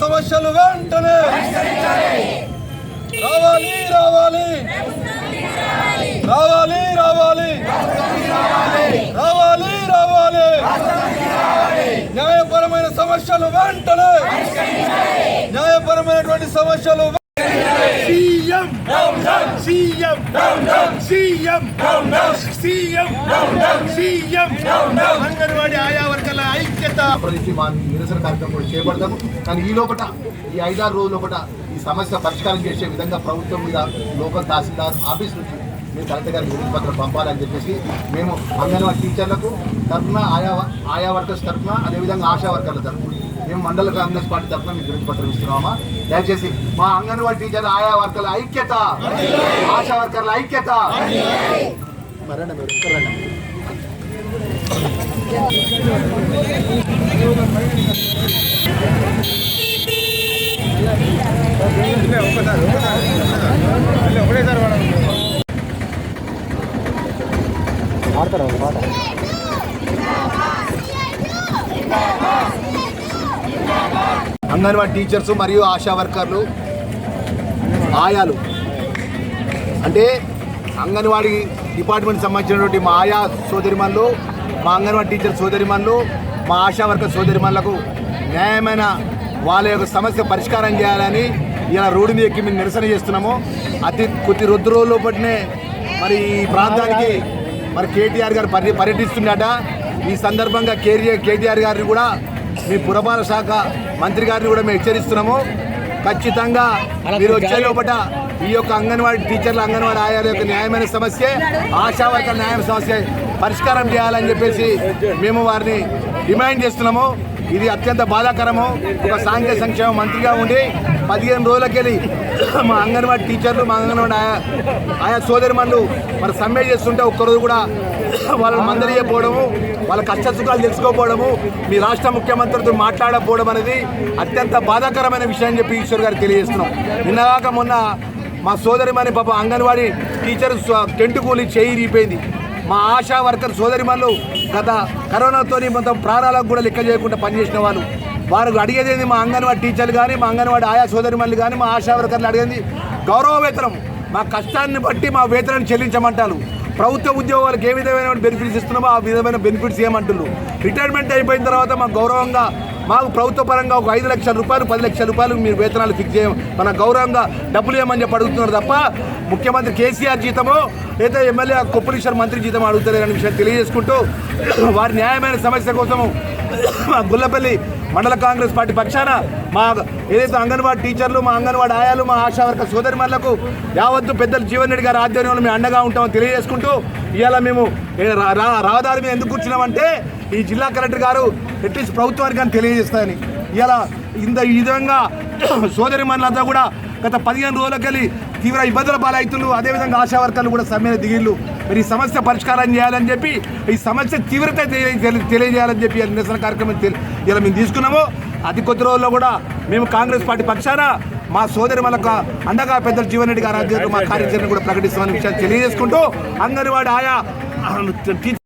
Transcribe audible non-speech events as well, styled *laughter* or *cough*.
సమస్యలు వెంటనే రావాలి రావాలి రావాలి రావాలి రావాలి రావాలి న్యాయపరమైన సమస్యలు వెంటనే న్యాయపరమైనటువంటి సమస్యలు CM CM CM CM CM వర్గాల మా నిరసన కార్యక్రమం కూడా చేపడతాము. కానీ ఈ లోపల ఈ ఐదారు రోజుల లోపల ఈ సమస్య పరిష్కారం చేసే విధంగా ప్రభుత్వం మీద లోకల్ తహసీల్దార్ ఆఫీస్ నుంచి మీరు కలెక్టర్ గారికి వినతి పత్రం పంపాలని చెప్పేసి మేము అంగన్వాడీ టీచర్లకు తరఫున ఆయా ఆయా వర్కర్స్ తరఫున అదేవిధంగా ఆశా వర్కర్ల తరఫున మేము మండల కాంగ్రెస్ పార్టీ తరఫున మీకు వినతి పత్రం ఇస్తున్నామా? దయచేసి మా అంగన్వాడీ టీచర్ ఆయా వర్కర్ల ఐక్యత ఆశా వర్కర్ల ఐక్యత. మరండి మీరు ఇక్కడ అంగన్వాడీ టీచర్స్ మరియు ఆశా వర్కర్లు ఆయాలు. అంటే అంగన్వాడీ డిపార్ట్మెంట్ సంబంధించినటువంటి మా ఆయా సోదరిమన్లు మా అంగన్వాడీ టీచర్ సోదరిమన్లు మా ఆశా వర్కర్ సోదరిమన్లకు న్యాయమైన వాళ్ళ యొక్క సమస్య పరిష్కారం చేయాలని ఇలా రోడ్డు మీద ఎక్కి మేము నిరసన చేస్తున్నాము. అతి కొద్ది రొద్దు రోజుల పట్టినే మరి ఈ ప్రాంతానికి మరి కేటీఆర్ గారు పర్య పర్యటిస్తుండట ఈ సందర్భంగా కేటీఆర్ కేటీఆర్ గారిని కూడా మీ పురపాలక శాఖ మంత్రి గారిని కూడా మేము హెచ్చరిస్తున్నాము. ఖచ్చితంగా మీరు వచ్చే లోపల ఈ యొక్క అంగన్వాడీ టీచర్ల అంగన్వాడీ ఆయాల యొక్క న్యాయమైన సమస్య ఆశా న్యాయ సమస్య. పరిష్కారం చేయాలని చెప్పేసి మేము వారిని డిమాండ్ చేస్తున్నాము. ఇది అత్యంత బాధాకరము. ఒక సాంఘిక సంక్షేమ మంత్రిగా ఉండి పదిహేను రోజులకెళ్ళి మా అంగన్వాడీ టీచర్లు మా అంగన్వాడీ ఆయా ఆయా సోదరిమన్లు మరి సమ్మె చేస్తుంటే ఒక్కరోజు కూడా వాళ్ళని మందలియకపోవడము వాళ్ళ కష్ట సుఖాలు తెలుసుకోకపోవడము మీ రాష్ట్ర ముఖ్యమంత్రితో మాట్లాడకపోవడం అనేది అత్యంత బాధాకరమైన విషయం అని చెప్పి ఈశ్వర్ గారు తెలియజేస్తున్నాం. నిన్నగాక మొన్న మా సోదరిమని పాప అంగన్వాడీ టీచర్ టెంట్ కూలి చేయి రీపోయింది మా ఆశా వర్కర్ సోదరిమన్లు గత కరోనాతోని మొత్తం ప్రాణాలకు కూడా లెక్క చేయకుండా పనిచేసిన వాళ్ళు. వారు అడిగేది మా అంగన్వాడీ టీచర్లు కానీ మా అంగన్వాడీ ఆయా సోదరిమన్లు కానీ మా ఆశా వర్కర్లు అడిగేది గౌరవ వేతనం మా కష్టాన్ని బట్టి మా వేతనాన్ని చెల్లించమంటారు. ప్రభుత్వ ఉద్యోగాలకు ఏ విధమైన బెనిఫిట్స్ ఇస్తున్నామో ఆ విధమైన బెనిఫిట్స్ ఏమంటున్నారు? రిటైర్మెంట్ అయిపోయిన తర్వాత మాకు గౌరవంగా మాకు ప్రభుత్వ పరంగా ఒక ఐదు లక్షల రూపాయలు పది లక్షల రూపాయలు మీరు వేతనాలు ఫిక్స్ చేయ. మన గౌరవంగా డబ్బులు ఇవ్వమని చెప్పి అడుగుతున్నారు తప్ప ముఖ్యమంత్రి కేసీఆర్ జీతమో లేదా ఎమ్మెల్యే కొప్పలీశ్వర్ మంత్రి జీతం అడుగుతారనే విషయం తెలియజేసుకుంటూ వారి న్యాయమైన సమస్య కోసము మా గుల్లపల్లి మండల కాంగ్రెస్ పార్టీ పక్షాన మా ఏదైతే అంగన్వాడీ టీచర్లు మా అంగన్వాడీ ఆయాలు మా ఆశా వర్గ సోదరిమణులకు యావత్తు పెద్దలు జీవన్ రెడ్డి గారి ఆధ్వర్యంలో మేము అండగా ఉంటామని తెలియజేసుకుంటూ ఇవాళ మేము రహదారి మీద ఎందుకు కూర్చున్నామంటే ఈ జిల్లా కలెక్టర్ గారు ఎట్లీస్ట్ ప్రభుత్వానికి అని తెలియజేస్తాయని ఇలా ఇంత ఈ విధంగా *clears throat* సోదరి మనులంతా కూడా గత పదిహేను రోజులకెళ్ళి తీవ్ర ఇబ్బందుల పాలవుతున్నారు అదేవిధంగా ఆశా వర్కర్లు కూడా సమ్మె దిగిళ్ళు. మరి ఈ సమస్య పరిష్కారం చేయాలని చెప్పి ఈ సమస్య తీవ్రత తెలియజేయాలని చెప్పి నిరసన కార్యక్రమం ఇలా మేము తీసుకున్నాము. అతి కొద్ది రోజుల్లో కూడా మేము కాంగ్రెస్ పార్టీ పక్షాన మా సోదరి మనకు అండగా పెద్దలు జీవన్ రెడ్డి మా కార్యాచరణ కూడా ప్రకటిస్తామని విషయాన్ని తెలియజేసుకుంటూ అంగన్వాడి ఆయా *clears throat*